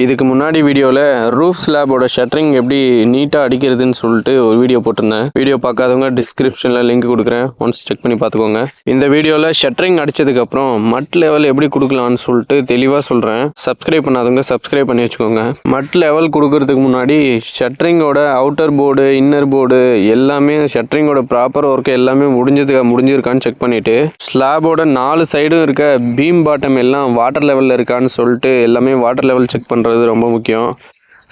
இதுக்கு முன்னாடி வீடியோவில் ரூஃப் ஸ்லாபோட ஷட்டரிங் எப்படி நீட்டாக அடிக்கிறதுன்னு சொல்லிட்டு ஒரு வீடியோ போட்டிருந்தேன். வீடியோ பார்க்காதவங்க டிஸ்கிரிப்ஷனில் லிங்க் கொடுக்குறேன். ஒன்ஸ் செக் பண்ணி பார்த்துக்கோங்க. இந்த வீடியோவில் ஷட்டரிங் அடித்ததுக்கப்புறம் மட் லெவல் எப்படி கொடுக்கலான்னு சொல்லிட்டு தெளிவாக சொல்கிறேன் சப்ஸ்கிரைப் பண்ணாதவங்க சப்ஸ்கிரைப் பண்ணி வச்சுக்கோங்க. மட் லெவல் கொடுக்கறதுக்கு முன்னாடி ஷட்டரிங்கோட அவுட்டர் போர்டு இன்னர் போர்டு எல்லாமே ஷட்டரிங்கோட ப்ராப்பர் ஒர்க் எல்லாமே முடிஞ்சதுக்கு முடிஞ்சிருக்கான்னு செக் பண்ணிவிட்டு ஸ்லாபோட நாலு சைடும் இருக்க பீம் பாட்டம் எல்லாம் வாட்டர் லெவலில் இருக்கான்னு சொல்லிட்டு எல்லாமே வாட்டர் லெவல் செக் பண்ணுறது ரொம்ப முக்கியம்.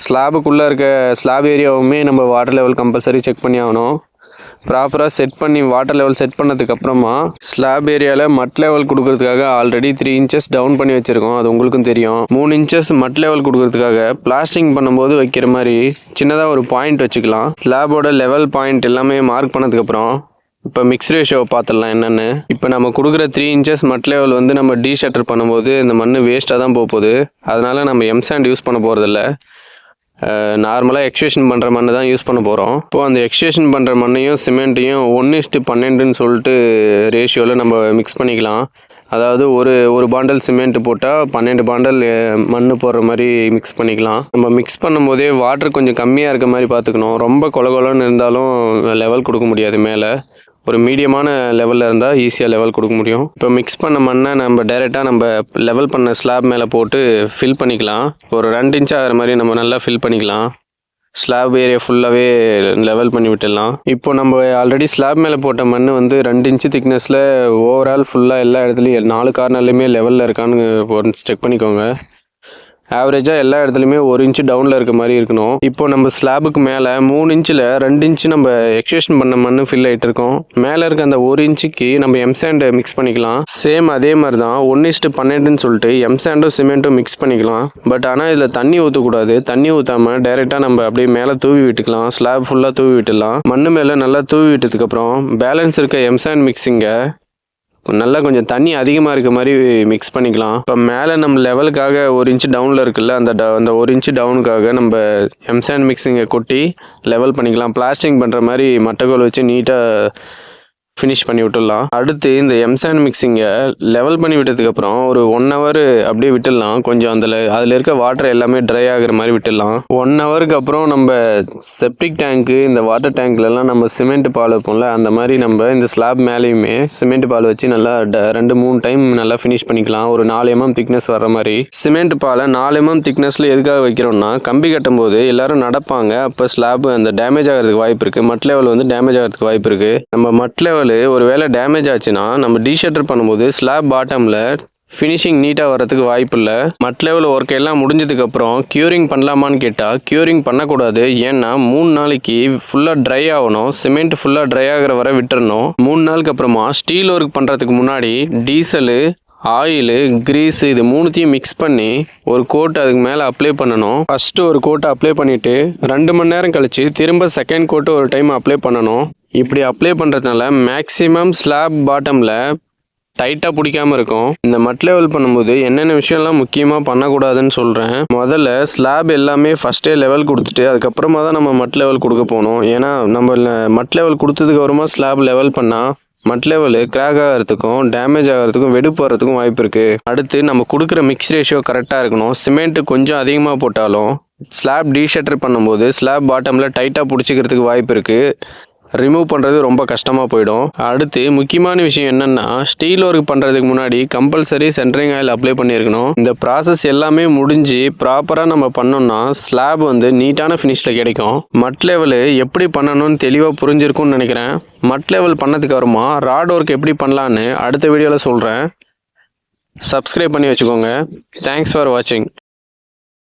ஸ்லாபுக்குள்ளே இருக்க ஸ்லாப் ஏரியாவுமே நம்ம வாட்டர் லெவல் கம்பல்சரி செக் பண்ணி ஆகணும். ப்ராப்பராக செட் பண்ணி வாட்டர் லெவல் செட் பண்ணதுக்கப்புறமா ஸ்லாப் ஏரியாவில் மட் லெவல் கொடுக்கறதுக்காக ஆல்ரெடி த்ரீ இன்ச்சஸ் டவுன் பண்ணி வச்சுருக்கோம். அது உங்களுக்கும் தெரியும். மூணு இன்ச்சஸ் மட் லெவல் கொடுக்கறதுக்காக பிளாஸ்டிங் பண்ணும்போது வைக்கிற மாதிரி சின்னதாக ஒரு பாயிண்ட் வச்சுக்கலாம். ஸ்லாபோட லெவல் பாயிண்ட் எல்லாமே மார்க் பண்ணதுக்கப்புறம் இப்போ மிக்ஸ் ரேஷியோவை பார்த்துடலாம் என்னென்னு. இப்போ நம்ம கொடுக்குற த்ரீ இன்ச்சஸ் மட் லெவல் வந்து நம்ம டீ ஷட்டர் பண்ணும்போது இந்த மண் வேஸ்ட்டாக தான் போக போகுது அதனால் நம்ம எம் சாண்ட் யூஸ் பண்ண போகிறதில்ல நார்மலாக எக்ஸ்டேஷன் பண்ணுற மண்ணை தான் யூஸ் பண்ண போகிறோம் இப்போது அந்த எக்ஸ்டேஷன் பண்ணுற மண்ணையும் சிமெண்ட்டையும் ஒன்று இஸ்ட்டு பன்னெண்டுன்னு சொல்லிட்டு ரேஷியோவில் நம்ம மிக்ஸ் பண்ணிக்கலாம். அதாவது ஒரு ஒரு பாண்டல் சிமெண்ட் போட்டால் பன்னெண்டு பாண்டல் மண் போடுற மாதிரி மிக்ஸ் பண்ணிக்கலாம். நம்ம மிக்ஸ் பண்ணும்போதே வாட்டர் கொஞ்சம் கம்மியாக இருக்க மாதிரி பார்த்துக்கணும். ரொம்ப கொல கொலன்னு இருந்தாலும் லெவல் கொடுக்க முடியாது மேலே. ஒரு மீடியமான லெவலில் இருந்தால் ஈஸியாக லெவல் கொடுக்க முடியும். இப்போ மிக்ஸ் பண்ண மண்ணை நம்ம டைரெக்டாக நம்ம லெவல் பண்ண ஸ்லாப் மேலே போட்டு ஃபில் பண்ணிக்கலாம். ஒரு ரெண்டு இன்ச் ஆகிற மாதிரி நம்ம நல்லா ஃபில் பண்ணிக்கலாம். ஸ்லாப் ஏரியா ஃபுல்லாகவே லெவல் பண்ணி விட்டுடலாம். இப்போ நம்ம ஆல்ரெடி ஸ்லாப் மேலே போட்ட மண் வந்து ரெண்டு இன்ச்சு திக்னஸில் ஓவரால் ஃபுல்லாக எல்லா இடத்துலையும் நாலு கார்னர்லையுமே லெவலில் இருக்கான்னு செக் பண்ணிக்கோங்க. ஆவரேஜாக எல்லா இடத்துலையுமே ஒரு இன்ச்சு டவுனில் இருக்க மாதிரி இருக்கணும். இப்போ நம்ம ஸ்லாபுக்கு மேலே மூணு இன்ச்சில் ரெண்டு இன்ச்சு நம்ம எக்ஸ்டேஷன் பண்ண மண் ஃபில் ஆகிட்டு இருக்கோம். மேலே இருக்க அந்த ஒரு இன்ச்சுக்கு நம்ம எம்சாண்டை மிக்ஸ் பண்ணிக்கலாம். சேம் அதே மாதிரி தான் ஒன்று இஸ்ட்டு பன்னெண்டுன்னு சொல்லிட்டு எம்சாண்டும் சிமெண்ட்டும் மிக்ஸ் பண்ணிக்கலாம். பட் ஆனால் இதில் தண்ணி ஊற்றக்கூடாது தண்ணி ஊற்றாமல் டைரெக்டாக நம்ம அப்படியே மேலே தூவி விட்டுக்கலாம். ஸ்லாப் ஃபுல்லாக தூவி விட்டுடலாம். மண் மேலே நல்லா தூவி விட்டதுக்கப்புறம் பேலன்ஸ் இருக்க எம்சாண்ட் மிக்ஸிங்கை நல்லா கொஞ்சம் தண்ணி அதிகமாக இருக்க மாதிரி மிக்ஸ் பண்ணிக்கலாம். இப்போ மேலே நம்ம லெவலுக்காக ஒரு இன்ச்சு டவுனில் இருக்குல்ல அந்த ட அந்த ஒரு இன்ச்சு டவுனுக்காக நம்ம எம்சாண்ட் மிக்ஸிங்கை கொட்டி லெவல் பண்ணிக்கலாம். பிளாஸ்டிங் பண்ணுற மாதிரி மட்டைக்கோல் வச்சு நீட்டாக ஃபினிஷ் பண்ணி விட்டுடலாம். அடுத்து இந்த எம்சாண்ட் மிக்ஸிங்கை லெவல் பண்ணி விட்டதுக்கப்புறம் ஒரு ஒன் ஹவர் அப்படியே விட்டுடலாம். கொஞ்சம் அதில் அதில் இருக்க வாட்டர் எல்லாமே ட்ரை ஆகிற மாதிரி விட்டுடலாம். ஒன் ஹவருக்கு அப்புறம் நம்ம செப்டிக் டேங்க்கு இந்த வாட்டர் டேங்க்லலாம் நம்ம சிமெண்ட் பால் வைப்போம்ல அந்த மாதிரி நம்ம இந்த ஸ்லாப் மேலேயுமே சிமெண்ட் பால் வச்சு நல்லா ட- ரெண்டு மூணு டைம் நல்லா ஃபினிஷ் பண்ணிக்கலாம். ஒரு நாலு எம்எம் திக்னஸ் வர மாதிரி. சிமெண்ட் பாலை நாலு எம்எம் திக்னஸில் எதுக்காக வைக்கிறோம்னா கம்பி கட்டும்போது எல்லாரும் நடப்பாங்க. அப்போ ஸ்லாப் அந்த டேமேஜ் ஆகிறதுக்கு வாய்ப்பு இருக்குது மட் லெவல் வந்து டேமேஜ் ஆகிறதுக்கு வாய்ப்பு இருக்குது நம்ம மட் லெவல் ஒரு வேளை டேமேஜ் ஆச்சுன்னா நம்ம டீஷட்டர் பண்ணும்போது ஸ்லாப் பாட்டமில் ஃபினிஷிங் நீட்டாக வரதுக்கு வாய்ப்பு இல்லை. மட் லெவல் ஒர்க் எல்லாம் முடிஞ்சதுக்கப்புறம் க்யூரிங் பண்ணலாமான்னு கேட்டால் க்யூரிங் பண்ணக்கூடாது. ஏன்னா மூணு நாளைக்கு ஃபுல்லாக ட்ரை ஆகணும். சிமெண்ட் ஃபுல்லாக ட்ரை ஆகிற வரை விட்டுறணும். மூணு நாளுக்கு அப்புறமா ஸ்டீல் ஒர்க் பண்ணுறதுக்கு முன்னாடி டீசலு ஆயிலு கிரீஸு இது மூணுத்தையும் மிக்ஸ் பண்ணி ஒரு கோட் அதுக்கு மேலே அப்ளை பண்ணணும். ஃபஸ்ட்டு ஒரு கோட்டை அப்ளை பண்ணிவிட்டு ரெண்டு மணி நேரம் கழித்து திரும்ப செகண்ட் கோட்டு ஒரு டைம் அப்ளை பண்ணணும். இப்படி அப்ளை பண்ணுறதுனால மேக்ஸிமம் ஸ்லாப் பாட்டமில் டைட்டாக பிடிக்காம இருக்கும். இந்த மட் லெவல் பண்ணும்போது என்னென்ன விஷயம்லாம் முக்கியமாக பண்ணக்கூடாதுன்னு சொல்கிறேன் முதல்ல ஸ்லாப் எல்லாமே ஃபஸ்ட்டே லெவல் கொடுத்துட்டு அதுக்கப்புறமா தான் நம்ம மட் லெவல் கொடுக்க போகணும். ஏன்னா நம்ம மட் லெவல் கொடுத்ததுக்கப்புறமா ஸ்லாப் லெவல் பண்ணால் மட் லெவலு கிராக் ஆகிறதுக்கும் டேமேஜ் ஆகிறதுக்கும் வெடிப்பு வரதுக்கும் வாய்ப்பு இருக்குது அடுத்து நம்ம கொடுக்குற மிக்ஸ் ரேஷியோ கரெக்டாக இருக்கணும். சிமெண்ட்டு கொஞ்சம் அதிகமாக போட்டாலும் ஸ்லாப் டீஷட்டர் பண்ணும்போது ஸ்லாப் பாட்டமில் டைட்டாக பிடிச்சிக்கிறதுக்கு வாய்ப்பு இருக்குது ரிமூவ் பண்ணுறது ரொம்ப கஷ்டமாக போயிடும். அடுத்து முக்கியமான விஷயம் என்னென்னா ஸ்டீல் ஒர்க் பண்ணுறதுக்கு முன்னாடி கம்பல்சரி சென்ட்ரிங் ஆயில் அப்ளை பண்ணியிருக்கணும். இந்த ப்ராசஸ் எல்லாமே முடிஞ்சு ப்ராப்பராக நம்ம பண்ணோம்னா ஸ்லாப் வந்து நீட்டான ஃபினிஷில் கிடைக்கும். மட் லெவலு எப்படி பண்ணணும்னு தெளிவாக புரிஞ்சிருக்கும்னு நினைக்கிறேன். மட் லெவல் பண்ணதுக்கு அப்புறமா ராட் ஒர்க் எப்படி பண்ணலான்னு அடுத்த வீடியோவில் சொல்கிறேன் சப்ஸ்கிரைப் பண்ணி வச்சுக்கோங்க. தேங்க்ஸ் ஃபார் வாட்சிங்